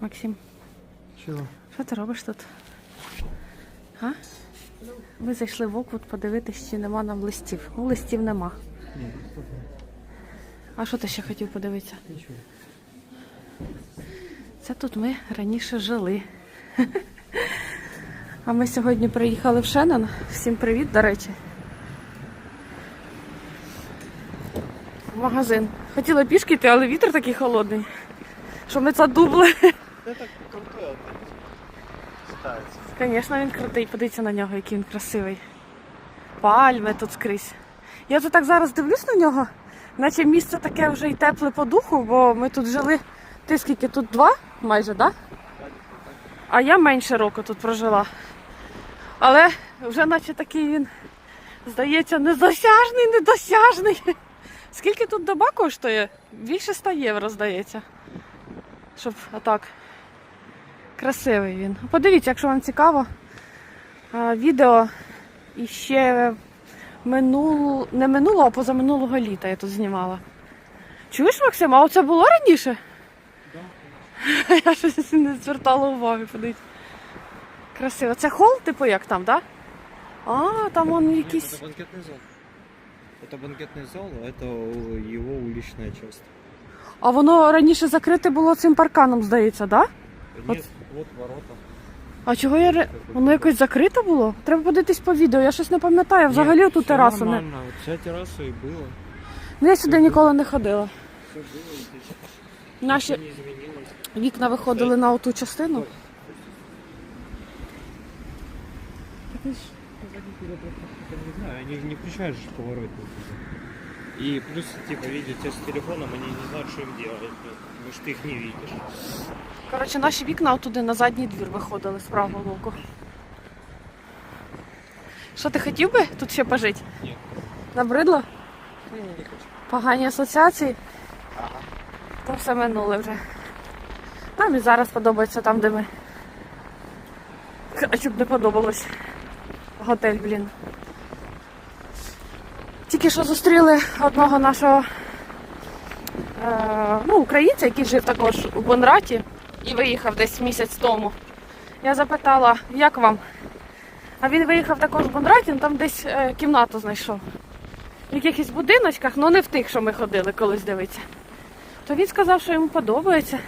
Максим, Чого? що ти робиш тут? А? Ми зайшли в Оквуд подивитися, чи нема нам листів. Ну, листів нема. А що ти ще хотів подивитися? нічого. Це тут ми раніше жили. А ми сьогодні приїхали в Шеннон. Всім привіт, до речі. В магазин. Хотіла пішки йти, але вітер такий холодний, що ми задубли. Звісно, він крутий. Подивіться на нього, який він красивий. Пальми тут скрізь. Я тут так зараз дивлюсь на нього, наче місце таке вже й тепле по духу, бо ми тут жили. Ти скільки тут два майже, так? Да? А я менше року тут прожила. Але вже наче такий він, здається, недосяжний, недосяжний. Скільки тут доба коштує? Більше 100 євро, здається. Щоб отак. Красивий він. Подивіться, якщо вам цікаво. а, Відео і ще минуло, не минулого, а позаминулого літа я тут знімала. Чуєш, Максим, а оце було раніше? Я щось не звертала уваги, подивіться. Красиво. Це хол, типу, як там, так? Да? А, там он Нет, якийсь. это банкетный зал. Это банкетный зал, а это у- его уличная часть. А воно раніше закрите було цим парканом, здається, так? Да? Нет, вот ворота. А чого я ре- воно якось закрите було? Треба подивитись по відео, я щось не пам'ятаю. Взагалі Нет, ту всё терасу не. нормально. Вот Вся терраса и было. Ну я сюди ніколи не ходила. Все было и здесь. Наші Ничего не изменилось. вікна виходили на оту частину. Я не знаю, они не включают же поворотник. И плюс, типа, видят тебя с телефоном, они не знают, что им делать. Потому что ты их не видишь. Коротше, наші вікна отуди на задній двір виходили з правого боку. Що ти хотів би тут ще пожити? Ні. Набридло? Не, не хочу. Погані асоціації? То все минуле вже. Нам і зараз подобається там, де ми. А щоб не подобалось. Готель, блін. Тільки що зустріли одного нашого ну, українця, який жив також у Бонраті і виїхав десь місяць тому. Я запитала, як вам? А він виїхав також в Бонраті, ну, там десь е, кімнату знайшов. В якихось будиночках, але не в тих, що ми ходили колись дивитися. То він сказав, що йому подобається.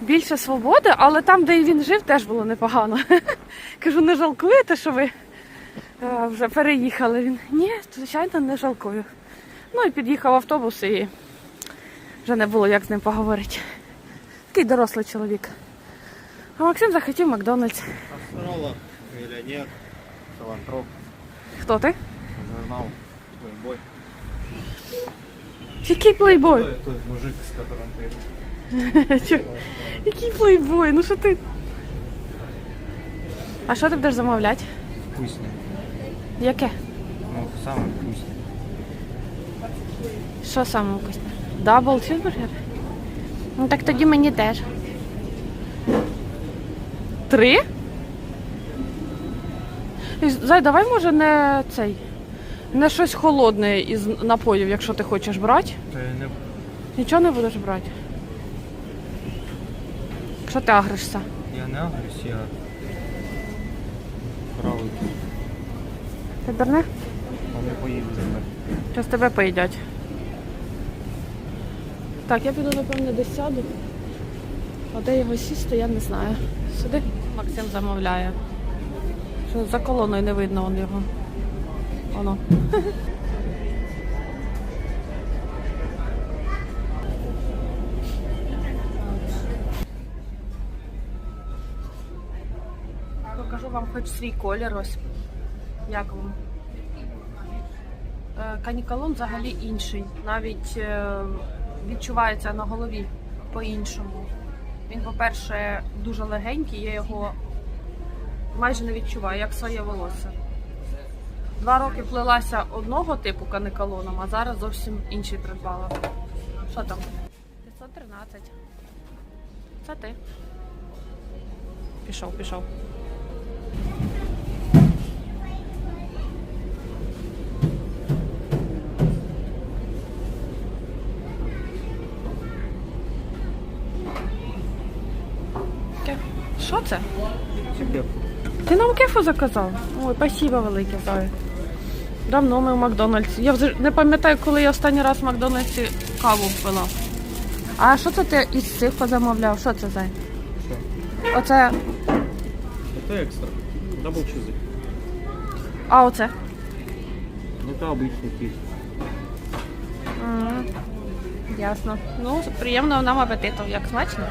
Більше свободи, але там, де він жив, теж було непогано. Кажу, не жалкуєте, що ви е, вже переїхали? Він ні, звичайно, не жалкую. Ну і під'їхав автобус і вже не було як з ним поговорити. Такий дорослий чоловік. А Максим захотів Макдональдс. Астролог, миллионер, филантроп, Хто ти? журнал, плейбой. Який плейбой? Тот мужик, с которым ты... Чо? Який плейбой? Ну що ти? А що ти будеш замовляти? Вкусный. Яке? Ну, самый вкусный. Що саме вкусне? Дабл чизбургер? Ну так тоді мені теж. Три? Зай, давай може не цей. Не щось холодне із напоїв, якщо ти хочеш брати. Та я не... Нічого не будеш брати. Що ти агришся? Я не агрес, я... Правий. Ти дурне? Он не поїде за мною. Зараз тебе поїдять. Так, я піду, напевно, десь сяду. А де його сісти, я не знаю. Сюди Максим замовляє. Що за колоною не видно вон його. Воно. Покажу вам хоч свій колір ось. Як вам? Е, Канікалон взагалі інший. Навіть е, відчувається на голові по-іншому. Він, по-перше, дуже легенький, я його майже не відчуваю, як своє волосся. Два роки плелася одного типу каникалоном, а зараз зовсім інший придбала. Що там? 513. Це ти. Пішов, пішов. це? Тебе. Ти нам кефу заказав? Ой, спасибо велике, Зая. Давно ми в Макдональдсі. Я вже не пам'ятаю, коли я останній раз в Макдональдсі каву пила. А що це ти із цих позамовляв? Що це Зай? Що? Оце. Это экстра. Дабл чизы. А оце? Это обычный кейс. М, Ясно. Ну, приємного нам апетиту. Як смачно?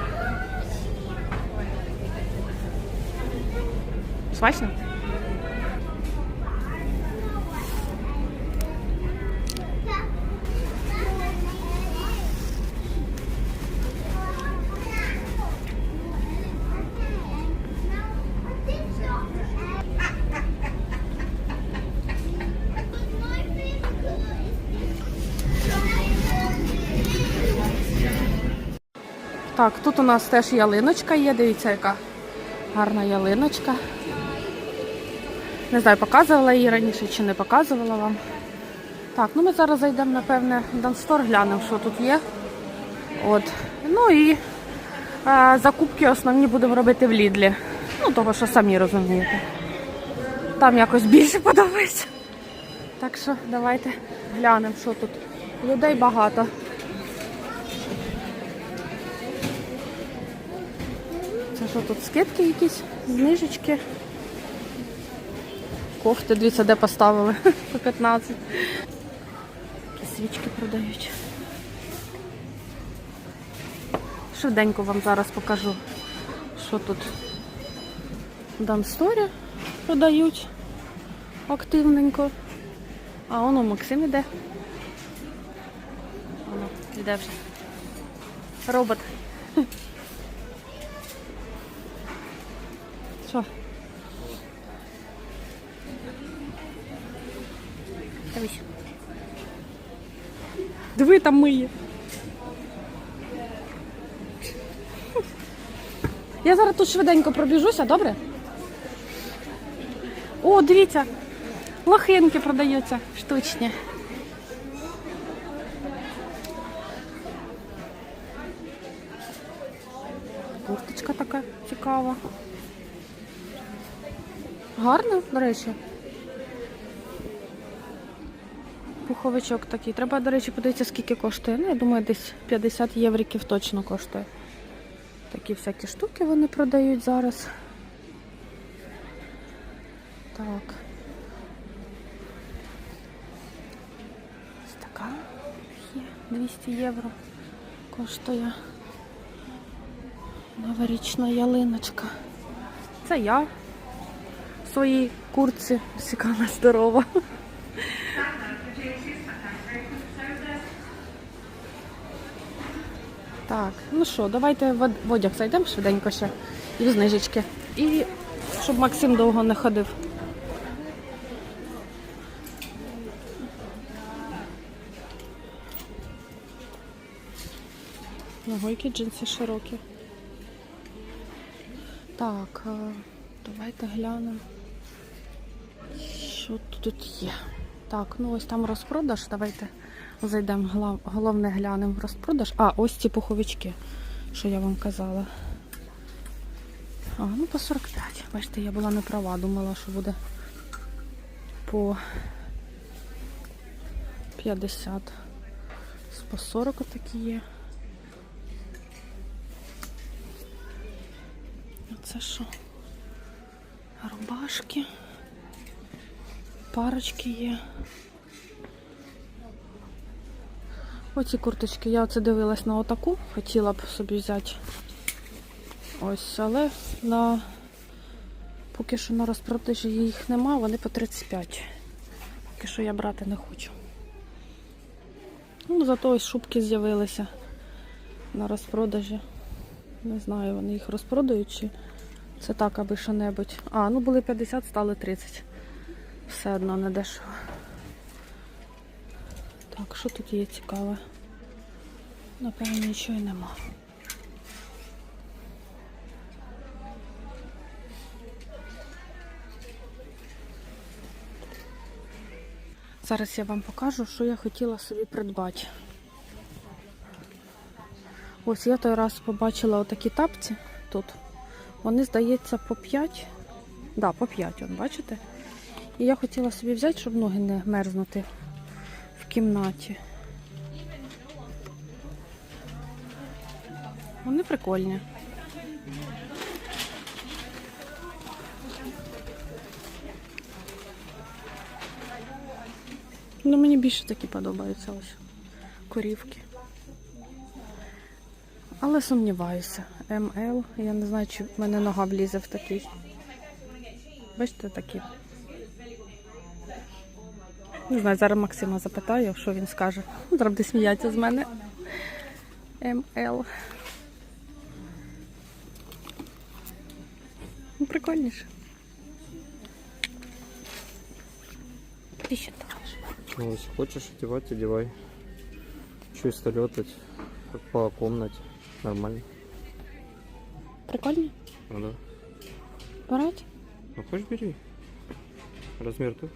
Смачно? Так, тут у нас теж ялиночка є. Дивіться, яка гарна ялиночка. Не знаю, показувала її раніше чи не показувала вам. Так, ну ми зараз зайдемо, напевне, в Данстор, глянемо, що тут є. От. Ну і е, закупки основні будемо робити в Лідлі. Ну, того, що самі розумієте. Там якось більше подобається. Так що давайте глянемо, що тут. Людей багато. Це що тут скидки якісь, знижечки. Кофти, дивіться, де поставили по 15. Свічки продають. Швиденько вам зараз покажу, що тут в Дансторі продають активненько. А воно Максим іде. Воно, іде вже. Робот. Що? Диви, там миє. Я зараз тут швиденько пробіжуся, добре? О, дивіться, лохинки продаються штучні. Курточка така цікава. Гарно, до речі. Пуховичок такий. Треба, до речі, подивитися, скільки коштує. Ну, я думаю, десь 50 євриків точно коштує. Такі всякі штуки вони продають зараз. Так. Ось така є. 200 євро коштує. Новорічна ялиночка. Це я в своїй куртці. Ось здорова. Так, ну що, давайте в одяг зайдемо швиденько ще і в знижечки. І щоб Максим довго не ходив. Які джинси широкі. Так, е, давайте глянемо. Що тут є? Так, ну ось там розпродаж. Давайте зайдемо. Головне глянемо в розпродаж. А, ось ці пуховички, що я вам казала. А, ну по 45. Бачите, я була не права, думала, що буде по 50. По 40 такі є. Це що? Рубашки. Парочки є. Оці курточки. Я оце дивилась на отаку, хотіла б собі взяти. Ось, але на поки що на розпродажі їх нема, вони по 35. Поки що я брати не хочу. Ну, зато ось шубки з'явилися на розпродажі. Не знаю, вони їх розпродають чи це так, аби що-небудь. А, ну були 50, стали 30. Все одно не дешево. Так, що тут є цікаве? Напевно, нічого й нема. Зараз я вам покажу, що я хотіла собі придбати. Ось я той раз побачила отакі тапці тут Вони, здається, по 5. Да, по 5, он, бачите? І я хотіла собі взяти, щоб ноги не мерзнути кімнаті. Вони прикольні. Ну, мені більше такі подобаються ось корівки. Але сумніваюся. МЛ, я не знаю, чи в мене нога влізе в такий. Бачите, такі. Не знаю, зараз Максима запитаю, що він скаже. Ну, Зараз буде сміятися з мене. МЛ. Ну, прикольніше. Ти що думаєш? Ну, если хочешь одевать, одевай. Чисто как по комнате. Нормально. Прикольно? Ну да. Брать? Ну хочешь бери. Размер тут.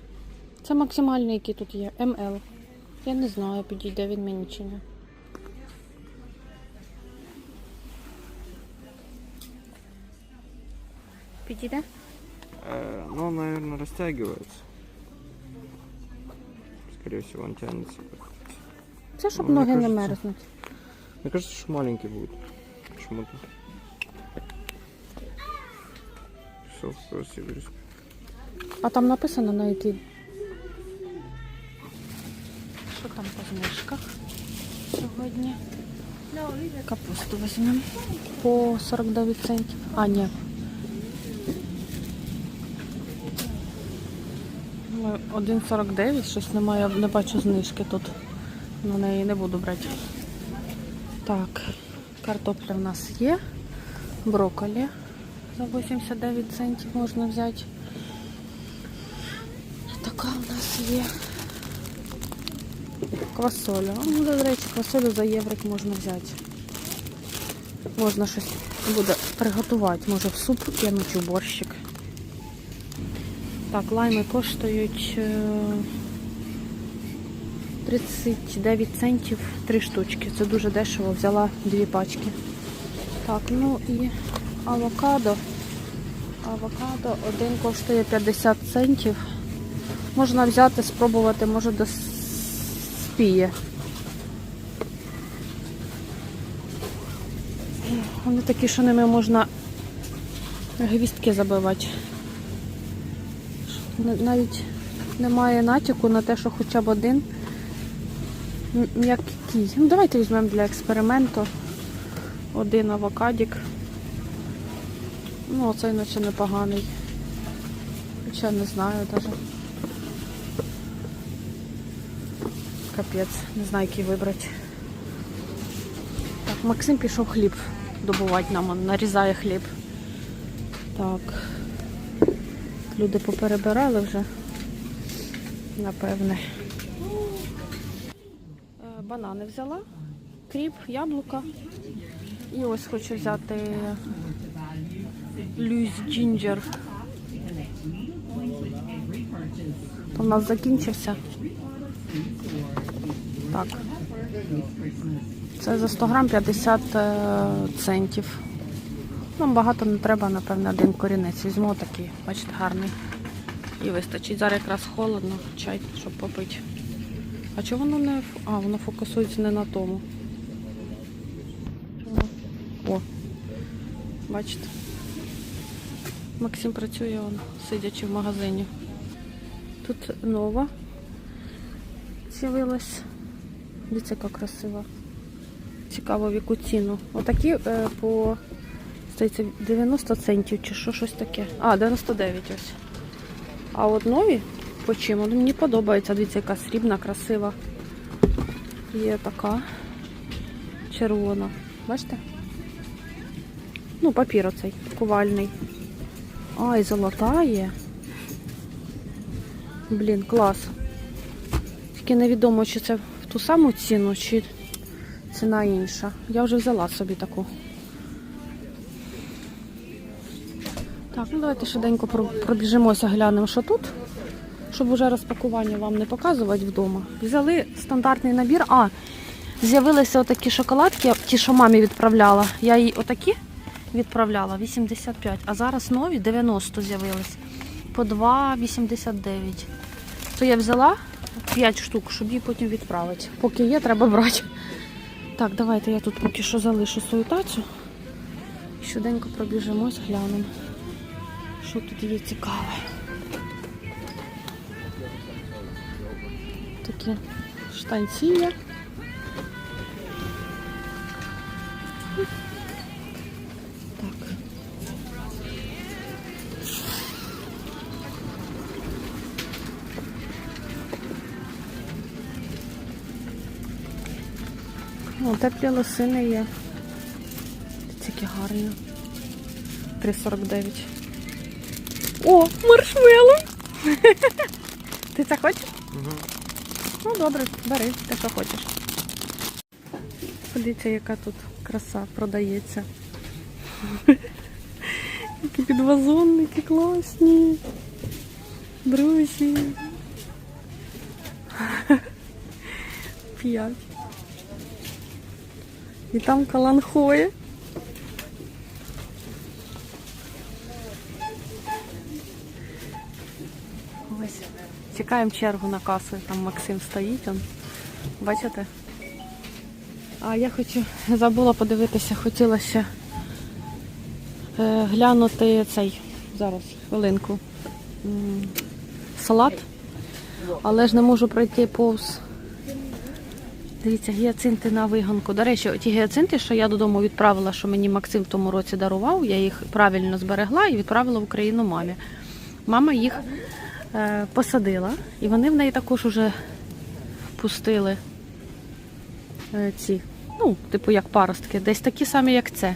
Це максимальний, який тут є. МЛ. Я не знаю, підійде він мені чи ні. Підійде? Э, ну, он, наверное, растягивается. Скорее всего, он тянется. Це щоб Ну, ноги мені не кажеться. мерзнуть. Мне кажется, что маленький будет. Почему-то. Все, просто. А там написано на який. Що там по знижках сьогодні? Капусту візьмемо. По 49 центів. А, ні. Ну, 1,49, щось немає, не бачу знижки тут. На неї не буду брати. Так, картопля в нас є. Брокколі за 89 центів можна взяти. Така у нас є. Квасоля. Ну, до речі, квасолю за єврик можна взяти. Можна щось буде приготувати. Може в суп кинуть у борщик. Так, лайми коштують е, 39 центів 3 штучки. Це дуже дешево. Взяла дві пачки. Так, ну і авокадо. Авокадо один коштує 50 центів. Можна взяти, спробувати, може до спіє. Вони такі, що ними можна гвістки забивати. Навіть немає натяку на те, що хоча б один м'який. Ну, давайте візьмемо для експерименту один авокадік. Ну, оцей наче непоганий. Хоча не знаю навіть. Капець, не знаю, який вибрати. Так, Максим пішов хліб добувати нам, он нарізає хліб. Так. Люди поперебирали вже. Напевне. Е, Банани взяла, кріп, яблука. І ось хочу взяти люсь джинджер. В нас закінчився. Так. Це за 100 грам 50 е, центів. Нам багато не треба, напевне, один корінець. Візьму такий, бачите, гарний. І вистачить. Зараз якраз холодно, чай, щоб попити. А чого воно не. А, воно фокусується не на тому. О, бачите. Максим працює, он, сидячи в магазині. Тут нова з'явилась. Дивіться, яка красива. Цікаво, в яку ціну. Отакі е, по здається, 90 центів чи що щось таке. А, 99 ось. А от нові по чим? Мені подобаються. Дивіться, яка срібна, красива. Є така червона. Бачите? Ну, папір оцей, ковальний. А, і золота є. Блін, клас. Тільки невідомо, чи це ту саму ціну, чи ціна інша. Я вже взяла собі таку. Так, ну давайте швиденько пробіжимося, глянемо, що тут. Щоб уже розпакування вам не показувати вдома. Взяли стандартний набір. А, з'явилися отакі шоколадки, ті, що мамі відправляла. Я їй отакі відправляла 85, а зараз нові 90 з'явились. По 2,89. То я взяла 5 штук, щоб її потім відправити. Поки є, треба брати. Так, давайте я тут поки що залишу свою тацю. Щоденько пробіжимось, глянемо, що тут є цікаве. Такі штанці є. О, теплі лосини є. Такі гарні. 3,49. О, маршмело! Ти це хочеш? Ну, добре, бери, те, що хочеш. Подивіться, яка тут краса продається. Які підвазонники класні. Друзі. П'ять. І там каланхоє. Ось. Чекаємо чергу на касу. Там Максим стоїть. Он. Бачите? А я хочу, забула подивитися, хотіла ще е, глянути цей. Зараз, хвилинку. Салат. Але ж не можу пройти повз. Дивіться, гіацинти на виганку. До речі, ті гіацинти, що я додому відправила, що мені Максим в тому році дарував, я їх правильно зберегла і відправила в Україну мамі. Мама їх е, посадила, і вони в неї також уже пустили е, ці, ну, типу як паростки, десь такі самі, як це.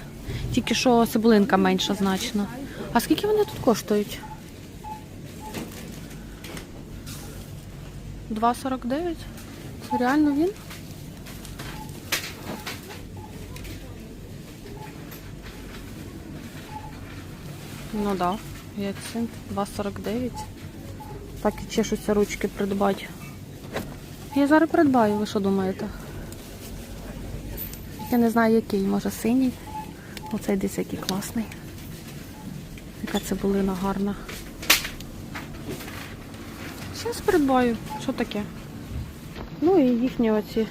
Тільки що цибулинка менша значно. А скільки вони тут коштують? 2,49? Це реально він? Ну да, гіацинт 2,49. Так і чешуться ручки придбати. Я зараз придбаю, ви що думаєте? Я не знаю який, може синій. Оцей десь який класний. Яка цибулина гарна. Зараз придбаю. Що таке? Ну і їхні оці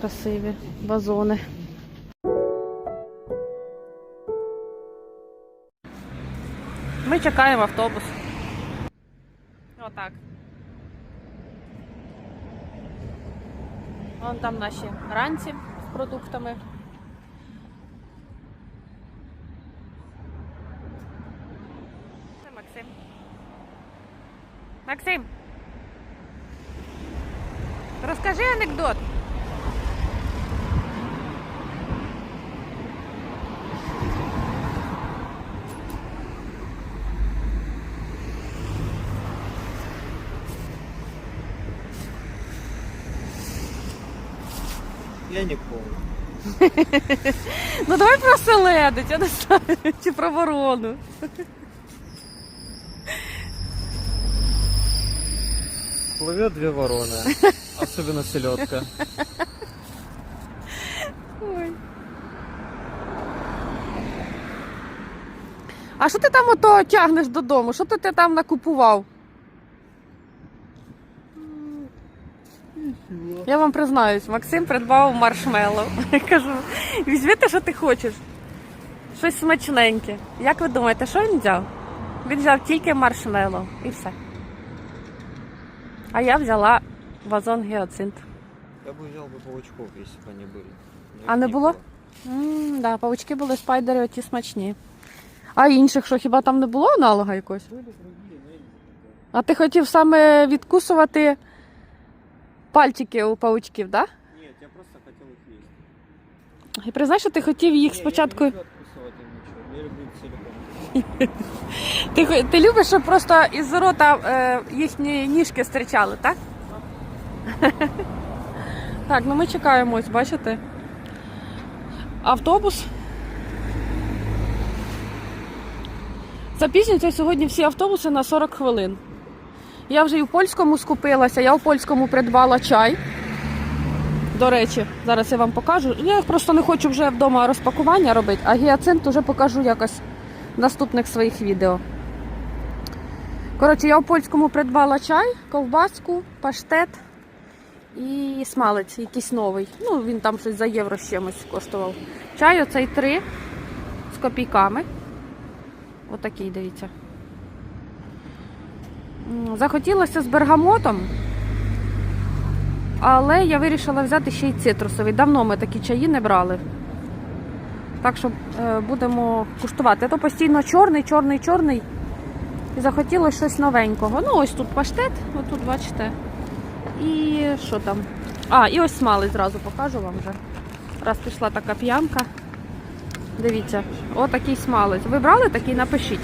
красиві вазони. Ми чекаємо автобус. Отак. Вон там наші ранці з продуктами. Це Максим. Максим. Розкажи анекдот. Я не помню. Ну давай про селедить, я не знаю, чи про ворону. Плывет две вороны. Особенно селедка. Ой. А що ти там ото тягнеш додому? Що ти, ти там накупував? Я вам признаюсь, Максим придбав маршмеллоу. Я кажу, візьми що ти хочеш. Щось смачненьке. Як ви думаєте, що він взяв? Він взяв тільки маршмеллоу і все. А я взяла вазон гіацинт. Я бы взял бы паучков, если бы они были. Но А их не не було? М, да, павучки були спайдери оті смачні. А інших що, хіба там не було аналога якогось? Были другие, но я не знаю. А ти хотів саме відкусувати пальчики у павучків, так? Нет, я просто их есть. Да? І признай, що ти хотів їх Не, спочатку. Я не люблю ничего. Я люблю. Ти, ти любиш, щоб просто із рота е, їхні ніжки стирчали, так? так, ну ми чекаємо, ось, бачите? Автобус. Запізнюються сьогодні всі автобуси на 40 хвилин. Я вже і в польському скупилася, я в польському придбала чай. До речі, зараз я вам покажу. Я просто не хочу вже вдома розпакування робити, а гіацинт вже покажу якось в наступних своїх відео. Коротше, я у польському придбала чай, ковбаску, паштет і смалець, якийсь новий. Ну, він там щось за євро з чимось коштував. Чай оцей три з копійками. Отакий, дивіться. Захотілося з бергамотом. Але я вирішила взяти ще й цитрусовий. Давно ми такі чаї не брали. Так що е, будемо куштувати. А то постійно чорний, чорний, чорний. І захотілося щось новенького. Ну, ось тут паштет, отут бачите. І що там? А, і ось смалець зразу покажу вам вже. Раз пішла така п'янка. Дивіться, отакий смалець. Ви брали такий? Напишіть.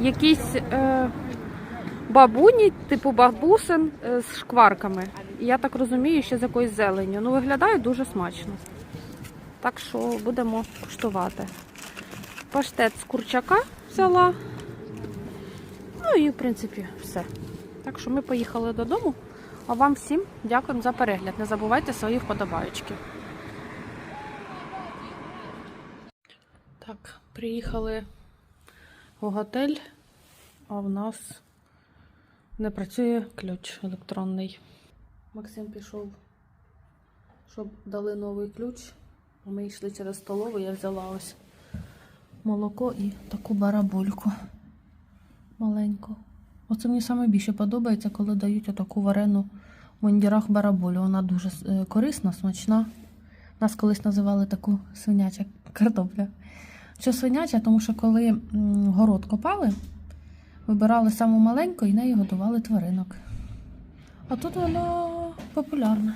Якісь е, бабуні, типу бабусин е, з шкварками. Я так розумію, ще з якоюсь зеленню. Ну, виглядає дуже смачно. Так що будемо куштувати. Паштет з курчака взяла. Ну і в принципі все. Так що ми поїхали додому. А вам всім дякуємо за перегляд. Не забувайте свої вподобаючки. Так, приїхали в готель, а в нас не працює ключ електронний. Максим пішов, щоб дали новий ключ. Ми йшли через столову, я взяла ось молоко і таку барабульку маленьку. Оце мені саме більше подобається, коли дають отаку варену в мундірах барабулю. Вона дуже е, корисна, смачна. Нас колись називали таку свиняча картопля. Що свиняча, тому що коли город копали, вибирали саму маленьку і нею годували тваринок. А тут воно популярне.